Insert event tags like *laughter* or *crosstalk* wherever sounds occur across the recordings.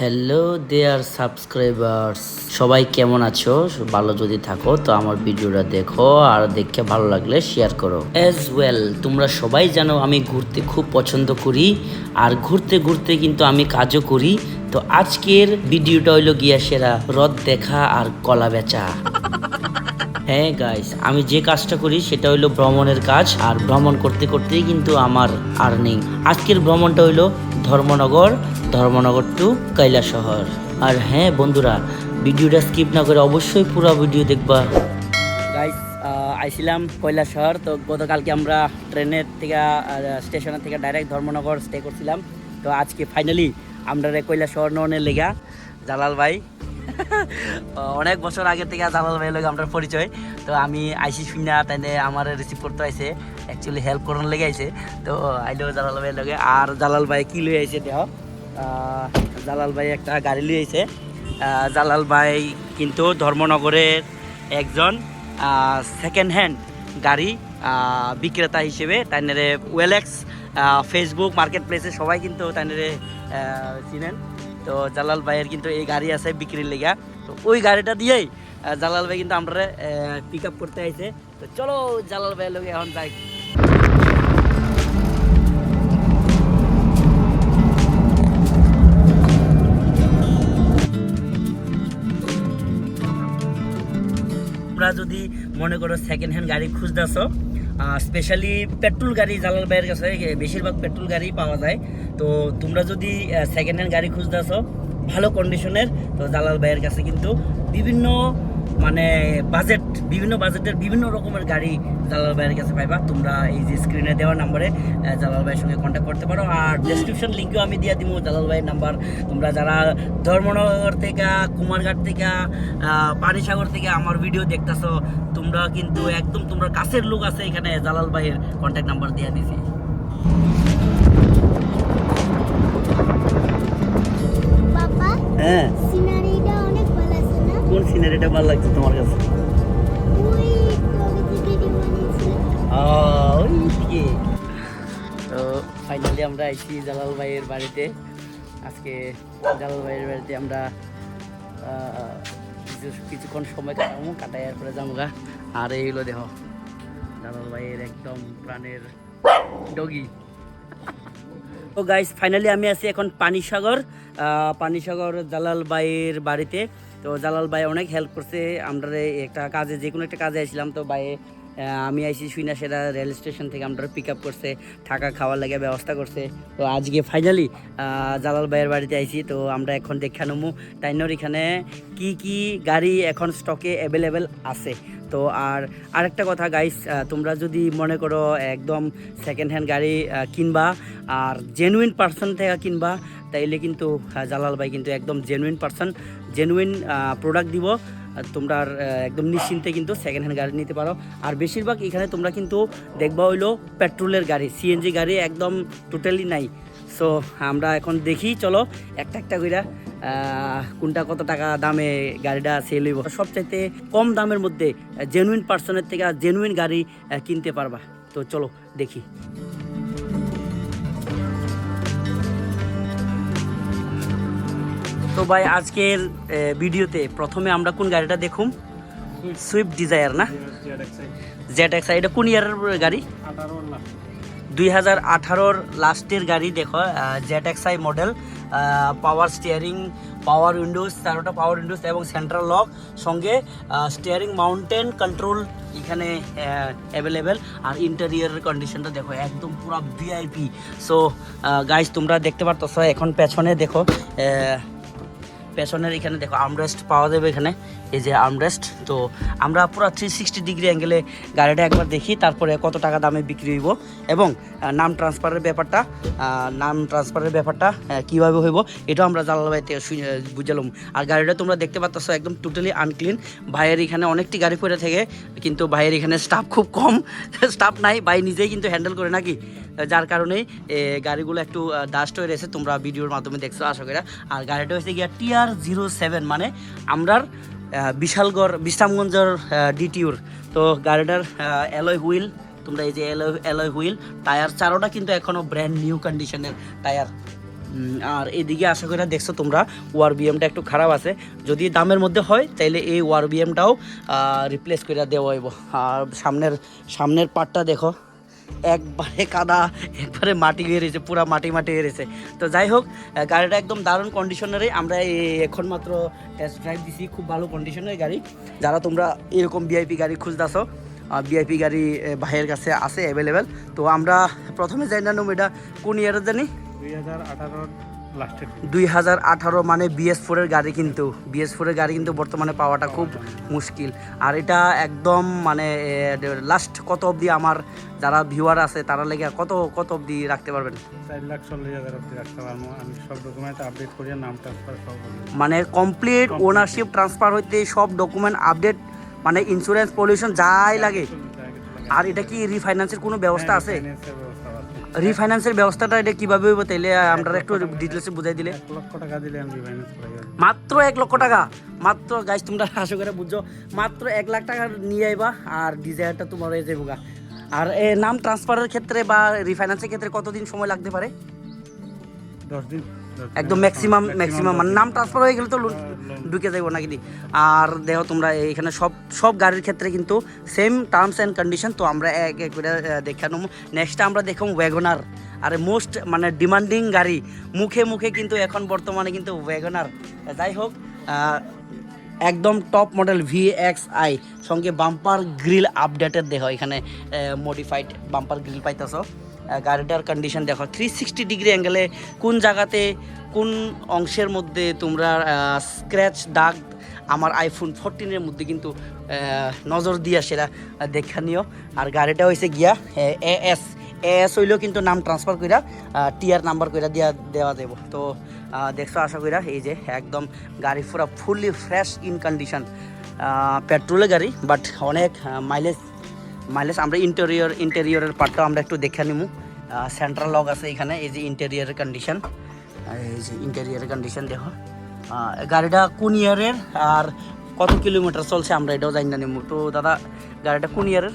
Hello দেয়ার subscribers সবাই কেমন আছো? ভালো যদি থাকো, তো আমার ভিডিওটা দেখো আর দেখে ভালো লাগলে শেয়ার করো। অ্যাজ ওয়েল তোমরা সবাই জানো আমি ঘুরতে খুব পছন্দ করি আর ঘুরতে ঘুরতে কিন্তু আমি কাজও করি। তো আজকের ভিডিওটা হইল গিয়া সেরা হ্রদ দেখা আর কলা বেচা। হ্যাঁ গাইস আমি যে কাজটা করি সেটা হইল ভ্রমণের কাজ আর ভ্রমণ করতে করতেই কিন্তু আমার আর্নিং আজকের ভ্রমণটা হইল ধর্মনগর ধর্মনগর টু শহর আর হ্যাঁ বন্ধুরা, ভিডিওটা স্কিপ না করে অবশ্যই পুরো ভিডিও দেখবা। গাইস আইছিলাম শহর তো গতকালকে আমরা ট্রেনের থেকে স্টেশনের থেকে ডাইরেক্ট ধর্মনগর স্টে করছিলাম। তো আজকে ফাইনালি আমরা শহর ননের লেগা, জালাল ভাই। *laughs* অনেক বছর আগে থেকে জালাল ভাই লগে আমরা পরিচয়। তো আমি আইসি শুনা তাইনে আমার রিসিভ করতে আইছে অ্যাকচুয়ালি হেল্প করার লেগে আইছে। তো আইলো জালাল ভাইয়ের লগে। আর জালাল ভাই কি লই আইছে, দেহ? জালাল ভাই একটা গাড়ি আইছে। জালাল ভাই কিন্তু ধর্মনগরের একজন সেকেন্ড হ্যান্ড গাড়ি বিক্রেতা হিসেবে তাইনারে ওয়েলেক্স ফেসবুক মার্কেট প্লেসে সবাই কিন্তু তাইনারে চিনেন। তো জালাল ভাইয়ের কিন্তু এই গাড়ি আছে বিক্রির লেগা। তো ওই গাড়িটা দিয়েই জালাল ভাই কিন্তু আমরা পিক আপ করতে আইছে। তো চলো জালাল ভাইয়ের লগে এখন যাই। যদি মনে করো সেকেন্ড হ্যান্ড গাড়ি খুঁজতেছ স্পেশালি পেট্রোল গাড়ি জালাল ভাইয়ের কাছে বেশিরভাগ পেট্রোল গাড়ি পাওয়া যায়। তো তোমরা যদি সেকেন্ড হ্যান্ড গাড়ি খুঁজতেছ, ভালো কন্ডিশনের তো জালাল ভাইয়ের কাছে কিন্তু বিভিন্ন মানে বাজেট বিভিন্ন বাজেটের বিভিন্ন রকমের গাড়ি জালাল ভাইয়ের কাছে পাইবা। তোমরা এই যে স্ক্রিনে দেওয়া নাম্বারে জালাল ভাইয়ের সঙ্গে কন্ট্যাক্ট করতে পারো। আর ডেসক্রিপশন লিঙ্কেও আমি দিয়ে দিব জালাল ভাইয়ের নাম্বার তোমরা যারা ধর্মনগর থেকে কুমারঘাট থেকে পানিসাগর থেকে আমার ভিডিও দেখতেছো তোমরা কিন্তু একদম তোমরা কাছের লোক আছে এখানে জালাল ভাইয়ের কন্ট্যাক্ট নাম্বার দিয়ে দিছি। হ্যাঁ। কোন সিনারিটা ভালো লাগছে তোমার কাছে? তো ফাইনালি আমরা আইছি জালাল ভাইয়ের বাড়িতে। আজকে জালাল ভাইয়ের বাড়িতে আমরা কিছু, কিছুক্ষণ সময় কাটাবো কাটাই পরে যাব গা আর এই হলো দেহ জালাল ভাইয়ের একদম প্রাণের ডগি। তো গাইস ফাইনালি আমি আছি এখন পানিসাগর। পানিসাগর জালাল ভাইয়ের বাড়িতে। তো জালাল ভাই অনেক হেল্প করছে। আমরা একটা কাজে যে কোনো একটা কাজে আসছিলাম তো ভাই আমি আইসি শুই না সেটা রেল স্টেশন থেকে আমরা পিক আপ করছে, থাকা খাওয়ার লাগে ব্যবস্থা করছে। তো আজকে ফাইনালি জালাল ভাইয়ের বাড়িতে আইছি, তো আমরা এখন দেখা নেব তাইনর এখানে কি কি গাড়ি এখন স্টকে অ্যাভেলেবেল আছে। তো আর আরেকটা কথা গাইস তোমরা যদি মনে করো একদম সেকেন্ড হ্যান্ড গাড়ি কিনবা আর জেনুইন পার্সন থেকে কিনবা, তাইলে কিন্তু জালাল ভাই কিন্তু একদম জেনুইন পার্সন জেনুইন প্রোডাক্ট দিব তোমরা একদম নিশ্চিন্তে কিন্তু সেকেন্ড হ্যান্ড গাড়ি নিতে পারো। আর বেশিরভাগ এখানে তোমরা কিন্তু দেখবা হইল পেট্রোলের গাড়ি সিএনজি গাড়ি একদম টোটালি নাই। সো আমরা এখন দেখি, চলো, একটা একটা কইরা কোনটা কত টাকা দামে গাড়িটা সেল হইব। সবচাইতে কম দামের মধ্যে জেনুইন পার্সনের থেকে জেনুইন গাড়ি কিনতে পারবা। তো চলো, দেখি। তো ভাই আজকের ভিডিওতে প্রথমে আমরা কোন গাড়িটা দেখুম? সুইফট ডিজায়ার না? জেড এক্স এটা কোন ইয়ারের গাড়ি? দুই হাজার আঠারোর লাস্টের গাড়ি দেখো Z X I model power steering power windows তেরোটা পাওয়ার উইন্ডোজ এবং সেন্ট্রাল লক সঙ্গে স্টিয়ারিং মাউন্টেন কন্ট্রোল এখানে অ্যাভেলেবেল আর ইন্টেরিয়ারের কন্ডিশনটা দেখো একদম পুরো ভিআইপি সো গাইজ তোমরা দেখতে পারতো এখন পেছনে দেখো পেছনের এখানে দেখো আর্মরেস্ট পাওয়া যাবে এখানে। এই যে আর্মরেস্ট তো আমরা পুরো থ্রি সিক্সটি ডিগ্রি অ্যাঙ্গেলে গাড়িটা একবার দেখি, তারপরে কত টাকা দামে বিক্রি হইব এবং নাম ট্রান্সফারের ব্যাপারটা নাম ট্রান্সফারের ব্যাপারটা কীভাবে হইব, এটাও আমরা জালাল ভাই বুঝালাম। আর গাড়িটা তোমরা দেখতে পাচ্ছ একদম টোটালি আনক্লিন ভাইয়ের এখানে অনেকটি গাড়ি পড়ে থাকে, কিন্তু ভাইয়ের এখানে স্টাফ খুব কম। *laughs* স্টাফ নাই, ভাই নিজেই কিন্তু হ্যান্ডেল করে নাকি? যার কারণে গাড়িগুলো একটু ডাস্ট হয়ে রয়েছে। তোমরা ভিডিওর মাধ্যমে দেখছ, আশা করি। আর গাড়িটা হচ্ছে গিয়া টিআর জিরো সেভেন মানে আমরার বিশালগড়, বিশ্রামগঞ্জের ডিটিউর তো গাড়িটার অ্যালয় হুইল তোমরা এই যে অ্যালয় অ্যালয় হুইল টায়ার চারোটা কিন্তু এখনও ব্র্যান্ড নিউ কন্ডিশনের টায়ার আর এদিকে আশা করি দেখছ তোমরা ওয়ার বিএমটা একটু খারাপ আছে। যদি দামের মধ্যে হয়, তাইলে এই ওয়ার বিএমটাও রিপ্লেস করে দেওয়া হইব। আর সামনের সামনের পার্টটা দেখো। একবারে কাদা, একবারে মাটি হয়ে পুরো মাটি মাটি হয়ে তো যাই হোক গাড়িটা একদম দারুণ কন্ডিশনারে আমরা এখন মাত্র টেস্ট ড্রাইভ দিছি, খুব ভালো কন্ডিশনের গাড়ি। যারা তোমরা এরকম ভিআইপি গাড়ি খুঁজতেছো ভিআইপি গাড়ি ভাইয়ের কাছে আছে অ্যাভেলেবেল তো আমরা প্রথমে জানি না এটা কোন ইয়ারে জানি? দুই হাজার আঠারোর দুই হাজার আঠারো মানে বিএস ফোরের গাড়ি কিন্তু। বিএস ফোরের গাড়ি কিন্তু বর্তমানে পাওয়াটা খুব মুশকিল। আর এটা একদম মানে লাস্ট কত অবধি আমার যারা ভিউয়ার আছে তারা লেগে কত কত অবধি রাখতে পারবেন? চার লাখ চল্লিশ হাজার অব্দি রাখতে পারব। আমি সব ডকুমেন্ট আপডেট করিয়ে নাম ট্রান্সফার সব মানে কমপ্লিট ওনারশিপ ট্রান্সফার হইতে সব ডকুমেন্ট আপডেট মানে ইন্স্যুরেন্স পলিউশন যাই লাগে। আর এটা কি রিফাইন্যান্সের কোনো ব্যবস্থা আছে ব্যবস্থা আছে। রিফাইন্যান্সের ব্যবস্থাটা এটা কীভাবে হইব তাইলে আমরা একটু ডিটেলসে বুঝাই দিলে লক্ষ টাকা। মাত্র এক লক্ষ টাকা মাত্র গাইজ তোমরা আশা করে বুঝছ মাত্র এক লাখ টাকা নিয়ে আইবা আর ডিজায়ারটা তোমার হয়ে যাব গা। আর এ নাম ট্রান্সফারের ক্ষেত্রে বা রিফাইন্যান্সের ক্ষেত্রে কতদিন সময় লাগতে পারে দশ দিন। একদম ম্যাক্সিমাম ম্যাক্সিমাম মানে নাম ট্রান্সফার হয়ে গেলে তো লোন ঢুকে যাইব নাকি আর দেখো তোমরা এখানে সব সব গাড়ির ক্ষেত্রে কিন্তু সেম টার্মস অ্যান্ড কন্ডিশন তো আমরা এক এক করে দেখা নেব। নেক্সট আমরা দেখো ওয়াগনার আর মোস্ট মানে ডিমান্ডিং গাড়ি। মুখে মুখে কিন্তু এখন বর্তমানে কিন্তু ওয়াগনার যাই হোক একদম top model V X I সঙ্গে বাম্পার গ্রিল আপডেটেড দেখো এখানে মডিফাইড বাম্পার গ্রিল পাইতেছ। গাড়িটার কন্ডিশন দেখো থ্রি সিক্সটি ডিগ্রি অ্যাঙ্গেলে কোন জায়গাতে কোন অংশের মধ্যে তোমরা স্ক্র্যাচ দাগ আমার আইফোন ফোরটিনের মধ্যে কিন্তু নজর দিয়া সেটা দেখা নিও। আর গাড়িটা হয়েছে গিয়া, এ এস। এ, এস হইলেও কিন্তু নাম ট্রান্সফার কইরা টিআর নাম্বার কইরা দিয়া, দেওয়া যাব তো দেখছ আশা কইরা, এই যে একদম গাড়ি পুরো ফুললি ফ্রেশ ইন কন্ডিশন পেট্রোলের গাড়ি বাট অনেক মাইলেজ মাইলেজ আমরা ইন্টেরিয়র ইন্টেরিয়রের পার্টটাও আমরা একটু দেখে নিমু। সেন্ট্রাল লক আছে এখানে এই যে ইন্টেরিয়রের কন্ডিশন এই যে ইন্টেরিয়রের কন্ডিশন দেখো। গাড়িটা কোন ইয়ারের আর কত কিলোমিটার চলছে আমরা এটাও জানি না নিমু। তো দাদা গাড়িটা কোন ইয়ারের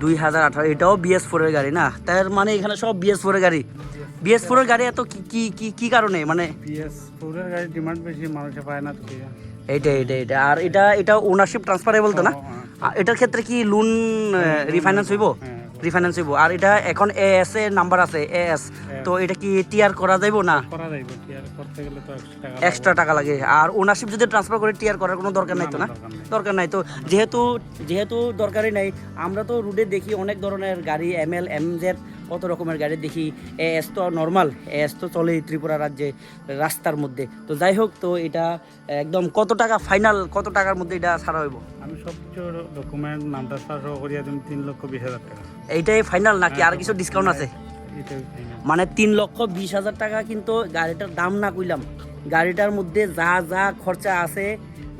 দুই হাজার আঠারো। এটাও বিএস ফোরের গাড়ি না? তার মানে এখানে সব বিএস ফোরের গাড়ি। বিএস ফোরের গাড়ি এত কি কি কি কি কারণে? মানে পিএস ফোরের ডিমান্ড বেশি মানুষে পায় না এইটা এইটা এটা আর এটা এটা ওনারশিপ ট্রান্সফারেবল তো না? এটার ক্ষেত্রে কি লোন রিফাইন্যান্স হইব? হ্যাঁ, রিফাইন্যান্স হইব। আর এটা এখন এ এস এ নাম্বার আছে এ এস তো এটা কি টিআর করা যাইব না? করা যাইব টিআর করতে গেলে তো এক্সট্রা টাকা লাগে। আর ওনারশিপ যদি ট্রান্সফার করে টিআর করার কোনো দরকার নাই তো না দরকার নাই। তো যেহেতু যেহেতু দরকারই নাই আমরা তো রুটে দেখি অনেক ধরনের গাড়ি এম এল এম জেড কত রকমের গাড়ি দেখি এস তো নর্মাল এস তো চলেই ত্রিপুরা রাজ্যে রাস্তার মধ্যে। তো যাই হোক তো এটা একদম কত টাকা ফাইনাল কত টাকার মধ্যে এটা ছাড়া হইব? আমি সব কিছু ডকুমেন্ট নাম ট্রান্সফার সহ করিয়া তুমি তিন লক্ষ বিশ হাজার টাকা। এইটাই ফাইনাল নাকি আর কিছু ডিসকাউন্ট আছে? মানে তিন লক্ষ বিশ হাজার টাকা কিন্তু গাড়িটার দাম না কইলাম। গাড়িটার মধ্যে যা যা খরচা আছে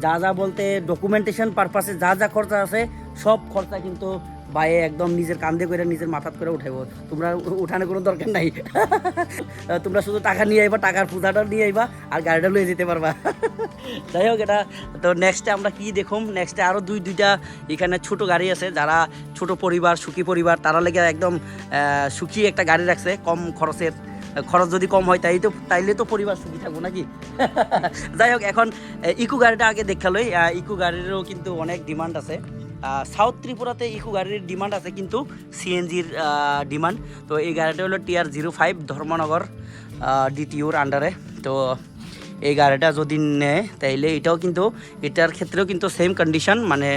যা যা বলতে ডকুমেন্টেশন পারপাসে যা যা খরচা আছে সব খরচা কিন্তু বাইরে একদম নিজের কান্দে করে নিজের মাথাত করে উঠাইব। তোমরা উঠানোর কোনো দরকার নাই। *laughs* তোমরা শুধু টাকা নিয়ে আইবা, টাকার পূজাটা নিয়ে আইবা, আর গাড়িটা লয়ে যেতে পারবা। *laughs* যাই হোক এটা, তো নেক্সটে আমরা কি দেখুম? নেক্সটে আরও দুই, দুইটা এখানে ছোট গাড়ি আছে, যারা ছোট পরিবার, সুখী পরিবার, তারা লেগে একদম সুখী একটা গাড়ি রাখছে, কম খরচের। খরচ যদি কম হয়, তাই তো, তাইলে তো পরিবার সুখী থাকব নাকি? *laughs* যাই হোক, এখন ইকো গাড়িটা আগে দেখালোই ইকো গাড়িরও কিন্তু অনেক ডিমান্ড আছে। সাউথ ত্রিপুরাতে ইকো গাড়ির ডিমান্ড আছে কিন্তু সিএনজির ডিমান্ড তো এই গাড়িটা হলো টিআর জিরো ফাইভ ধর্মনগর ডিটিউর আন্ডারে তো এই গাড়িটা যদি নেয়, তাইলে এটাও কিন্তু, এটার ক্ষেত্রেও কিন্তু সেম কন্ডিশন মানে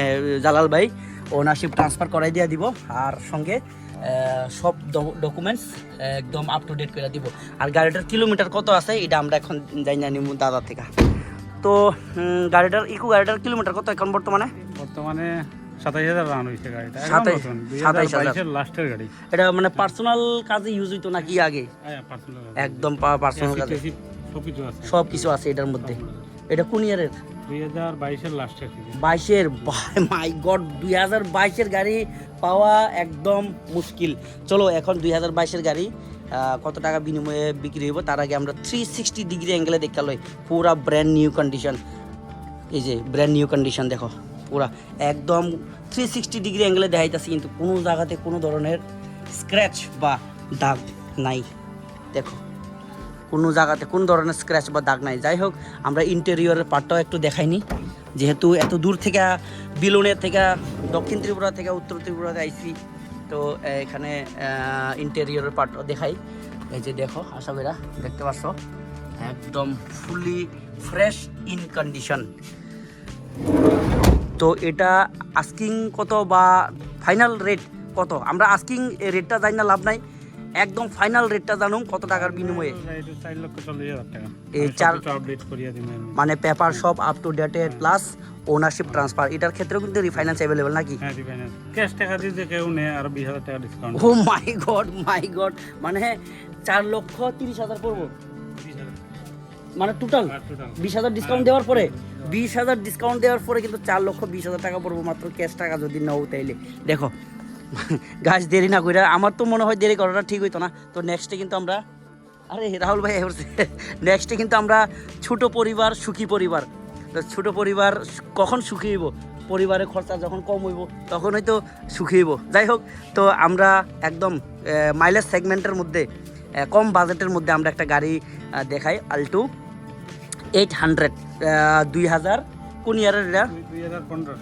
জালাল ভাই ওনারশিপ ট্রান্সফার করাই দিয়ে দিব। আর সঙ্গে সব ডকুমেন্টস একদম আপ টু ডেট করে দিব। আর গাড়িটার কিলোমিটার কত আছে, এটা আমরা এখন যাই না নিব দাদা থেকে। তো গাড়িটার, ইকো গাড়িটার কিলোমিটার কত এখন বর্তমানে? বর্তমানে সাতাইশ হাজার রান হয়েছে গাড়িটা। সাতাইশ- সাতাইশ হাজার। লাস্টের গাড়ি। এটা মানে পার্সোনাল কাজে ইউজ হইতো নাকি আগে? হ্যাঁ একদম পার্সোনাল কাজে। সব কিছু আছে। এটার মধ্যে। এটা কোন ইয়ারের বাইশের মাই গড *laughs* দুই হাজার বাইশের গাড়ি পাওয়া একদম মুশকিল। চলো এখন দুই হাজার বাইশের গাড়ি কত টাকা বিনিময়ে বিক্রি হইব? তার আগে আমরা থ্রি সিক্সটি ডিগ্রি অ্যাঙ্গেলে দেখা লই। পুরা ব্র্যান্ড নিউ কন্ডিশন এই যে ব্র্যান্ড নিউ কন্ডিশন দেখো। পুরা একদম থ্রি সিক্সটি ডিগ্রি অ্যাঙ্গেলে দেখাইতেছি, কিন্তু কোনো জায়গাতে কোনো ধরনের স্ক্র্যাচ বা দাগ নাই। দেখো, কোনো জায়গাতে কোন ধরনের স্ক্র্যাচ বা দাগ নাই। যাই হোক, আমরা ইন্টেরিয়রের পার্টটাও একটু দেখাইনি যেহেতু এত দূর থেকে বিলুনের থেকে, দক্ষিণ ত্রিপুরা থেকে উত্তর ত্রিপুরাতে আইসি তো এখানে ইন্টেরিয়রের পার্টও দেখাই। এই যে দেখো, আশা করা দেখতে পাচ্ছ একদম ফুলি ফ্রেশ ইন কন্ডিশন তো এটা আস্কিং কত বা ফাইনাল রেট কত? আমরা আস্কিং রেটটা জানি না লাভ নাই। একদম ফাইনাল রেটটা জানুম কত টাকার বিনিময়ে। এই চার- মানে পেপার সব up to dated plus ownership transfer এটার ক্ষেত্রেও কিন্তু রিফাইন্যান্স অ্যাভেলেবেল নাকি? হ্যাঁ ক্যাশ টাকা দিয়ে কেউ নেয় আরও বিশ হাজার টাকা discount oh my god my god মানে চার লক্ষ তিরিশ হাজার পড়ব? মানে টোটাল বিশ হাজার ডিসকাউন্ট দেওয়ার পরে? বিশ হাজার ডিসকাউন্ট দেওয়ার পরে কিন্তু চার লক্ষ বিশ হাজার টাকা পড়ব, মাত্র ক্যাশ টাকা যদি নাও তাইলে। দেখো গাছ দেরি না কইরা, আমার তো মনে হয় দেরি করাটা ঠিক হইতো না। তো নেক্সটে কিন্তু আমরা, আরে, রাহুল ভাই নেক্সটে কিন্তু আমরা ছোট পরিবার, সুখী পরিবার। তো ছোট পরিবার কখন সুখী হইব? পরিবারের খরচা যখন কম হইব, তখন হয়তো সুখী হইব। যাই হোক, তো আমরা একদম মাইলেজ সেগমেন্টের মধ্যে কম বাজেটের মধ্যে আমরা একটা গাড়ি দেখাই আলটু এইট হান্ড্রেড দুই হাজার কোন ইয়ারের এটা? দুই- হাজার পনেরো।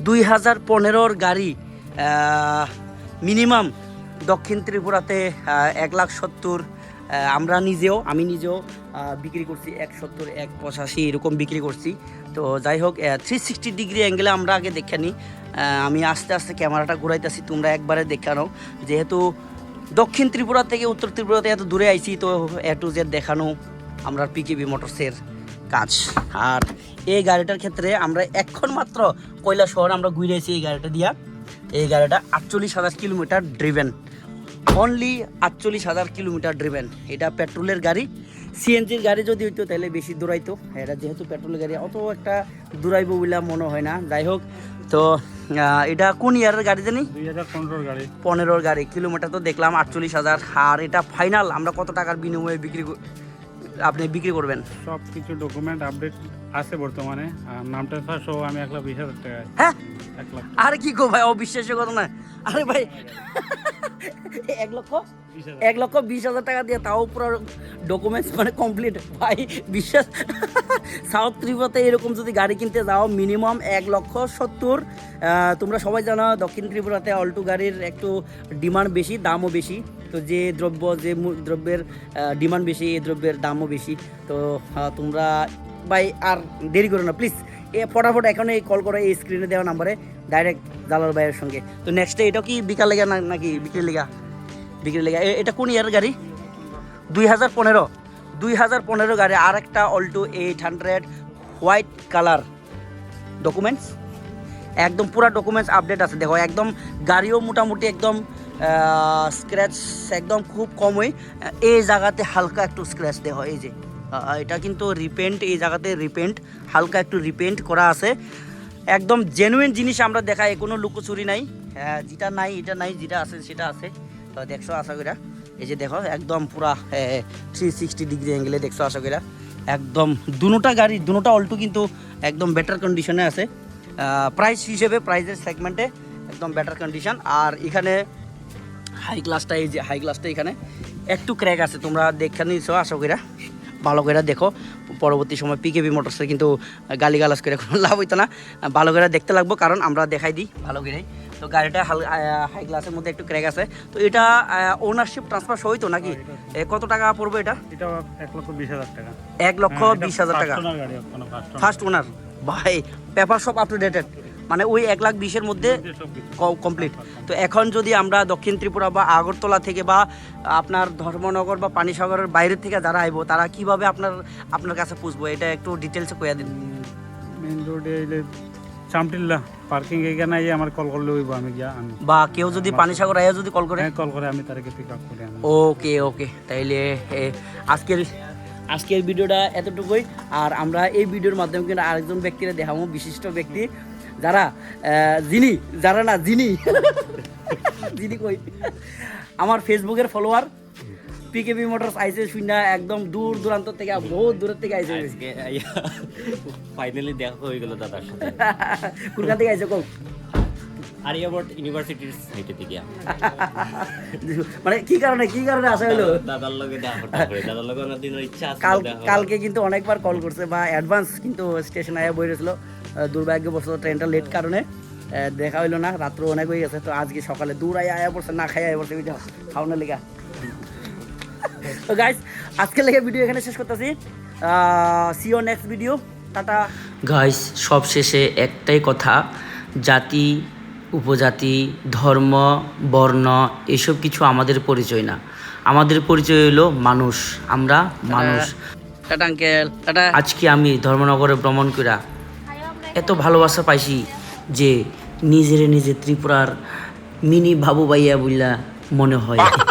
দুই হাজার পনেরোর গাড়ি মিনিমাম দক্ষিণ ত্রিপুরাতে এক লাখ সত্তর আমরা নিজেও আমি নিজেও বিক্রি করছি এক সত্তর এক পঁচাশি এরকম বিক্রি করছি। তো যাই হোক থ্রি সিক্সটি ডিগ্রি অ্যাঙ্গেলে আমরা আগে দেখে নিই। আমি আস্তে আস্তে ক্যামেরাটা ঘুরাইতেছি তোমরা একবারে দেখানো যেহেতু দক্ষিণ ত্রিপুরা থেকে উত্তর ত্রিপুরাতে এত দূরে আইছি তো এ টু জেড দেখানো আমরা পিকেবি মোটরসের কাজ। আর এই গাড়িটার ক্ষেত্রে আমরা এখন মাত্র কয়লা শহর আমরা ঘুরেছি এই গাড়িটা দিয়া। এই গাড়িটা আটচল্লিশ হাজার কিলোমিটার ড্রিভেন অনলি আটচল্লিশ হাজার কিলোমিটার ড্রিভেন এটা পেট্রোলের গাড়ি। সিএনজির গাড়ি যদি হইতো তাহলে বেশি দূরাইতো। এটা যেহেতু পেট্রোলের গাড়ি অত একটা দূরাইবো বলে মনে হয় না। যাই হোক তো এটা কোন ইয়ারের গাড়ি জানি? পনেরোর গাড়ি। কিলোমিটার তো দেখলাম আটচল্লিশ হাজার। আর এটা ফাইনাল আমরা কত টাকার বিনিময়ে বিক্রি কর- আপনি বিক্রি করবেন? সব কিছু ডকুমেন্ট আপডেট আছে বর্তমানে আর নাম ট্রান্সফার সহ আমি এক লাখ বিশ হাজার টাকা হ্যাঁ? এক লাখ। আরে কি গো ভাই অবিশ্বাস্য কথা না আরে ভাই এক লক্ষ? এক লক্ষ বিশ হাজার টাকা দিয়ে তাও পুরো ডকুমেন্টস মানে কমপ্লিট ভাই বিশ্বাস? সাউথ ত্রিপুরাতে এরকম যদি গাড়ি কিনতে যাও মিনিমাম এক লক্ষ সত্তর। তোমরা সবাই জানো দক্ষিণ ত্রিপুরাতে অল্টো গাড়ির একটু ডিমান্ড বেশি দামও বেশি। তো যে দ্রব্য, যে দ্রব্যের ডিমান্ড বেশি, এই দ্রব্যের দামও বেশি। তো তোমরা ভাই আর দেরি করো না প্লিজ এ ফটাফট এখন এই কল করো এই স্ক্রিনে দেওয়া নাম্বারে ডাইরেক্ট জালাল ভাইয়ের সঙ্গে। তো নেক্সটে এটা কি বিকাল লেগা নাকি বিক্রি লেগা? বিক্রি লেগা। এটা কোন ইয়ার গাড়ি? দুই হাজার পনেরো। দুই হাজার পনেরো গাড়ি আর একটা Alto eight hundred white colour documents একদম পুরা ডকুমেন্টস আপডেট আছে। দেখো, একদম গাড়িও মোটামুটি একদম স্ক্র্যাচ একদম খুব কমই। এই জায়গাতে হালকা একটু স্ক্র্যাচ দেওয়া হয় এই যে। এটা কিন্তু রিপেন্ট এই জায়গাতে রিপেন্ট হালকা একটু রিপেন্ট করা আছে। একদম জেনুইন জিনিস আমরা দেখাই কোনো লুকোচুরি নাই। হ্যাঁ, যেটা নাই এটা নাই যেটা আছে সেটা আছে। তো দেখছ আশা করা। এই যে দেখো একদম পুরা থ্রি সিক্সটি ডিগ্রি অ্যাঙ্গেলে দেখছ আশা করা। একদম দুটা গাড়ি দুটা অল্টো কিন্তু একদম বেটার কন্ডিশনে আছে। প্রাইস হিসেবে প্রাইজের সেগমেন্টে একদম বেটার কন্ডিশন আর এখানে হাই ক্লাসটা এই যে হাই ক্লাসটা এখানে। একটু ক্র্যাক আছে তোমরা দেখে নিছো আশা করা ভালো করে দেখো। পরবর্তী সময় পিকেবি মোটরসে কিন্তু গালি গালাজ করে কোনো লাভ হইতো না। ভালো করে দেখতে লাগবো কারণ আমরা দেখাই দিই ভালো করেই। তো গাড়িটা হাল হাই ক্লাসের মধ্যে একটু ক্র্যাক আছে। তো এটা ওনারশিপ ট্রান্সফার হইতো নাকি? এ, কত টাকা পড়বে এটা? এটাও এক লক্ষ বিশ হাজার টাকা। এক লক্ষ হ্যাঁ, বিশ হাজার টাকা। ফার্স্ট ওনার ভাই পেপার সব আপ টু ডেটেড মানে ওই এক লাখ বিশের মধ্যে কমপ্লিট তো এখন যদি আমরা দক্ষিণ ত্রিপুরা বা আগরতলা থেকে বা আপনার ধর্মনগর বা পানিসাগরের বাইরের থেকে যারা আইবো তারা কীভাবে আপনার আপনার কাছে পুষবো? এটা একটু ডিটেলসে কইয়া দিন। মেইন রোডে এলে চামটিল্লা পার্কিং এখানে আইয়ে আমার কল করলে হইব আমি গিয়া আমি বা কেউ যদি পানিসাগর আইয়া যদি কল করে? হ্যাঁ কল করে আমি তাদেরকে পিক আপ করে ওকে ওকে তাইলে আজকের আজকের ভিডিওটা এতটুকুই। আর আমরা এই ভিডিওর মাধ্যমে কিন্তু আরেকজন ব্যক্তিরা দেখাবো বিশিষ্ট ব্যক্তি। যারা যিনি যারা না যিনি। যিনি কই? আমার ফেসবুকের ফলোয়ার পিকেবি মোটরস আইসে শুনে একদম দূর দূরান্ত থেকে বহুত দূরের থেকে আইসে ফাইনালি দেখা হয়ে গেল দাদার সাথে। কোনখান থেকে আইসে কৌ আরিয়াবর্ত ইউনিভার্সিটির সাইটে থেকে মানে কি কারণে কি কারণে আসা হলো দাদার লগে দেখা দাদার লগে অনেক দিনের ইচ্ছা আছে। কালকে কিন্তু অনেকবার কল করছে বা অ্যাডভান্স কিন্তু স্টেশন আয়া বই রয়েছিল দুর্ভাগ্যবশত ট্রেনটা লেট কারণে দেখা হইল না রাত্র অনেক হয়ে গেছে তো আজকে সকালে দূর আয় আয়া পড়ছে না খাই আয়া পড়ছে বুঝছ খাওয়ানোর লেগা। তো গাইস আজকের লেগে ভিডিও এখানে শেষ করতেছি। See you next video tata. Guys সব শেষে একটাই কথা জাতি উপজাতি ধর্ম বর্ণ এসব কিছু আমাদের পরিচয় না। আমাদের পরিচয় হলো মানুষ আমরা মানুষ। Tata uncle tata. আজকে আমি ধর্মনগরে ভ্রমণ করা এত ভালোবাসা পাইছি যে নিজেরে নিজে ত্রিপুরার মিনি ভাবু ভাইয়া বললা মনে হয়।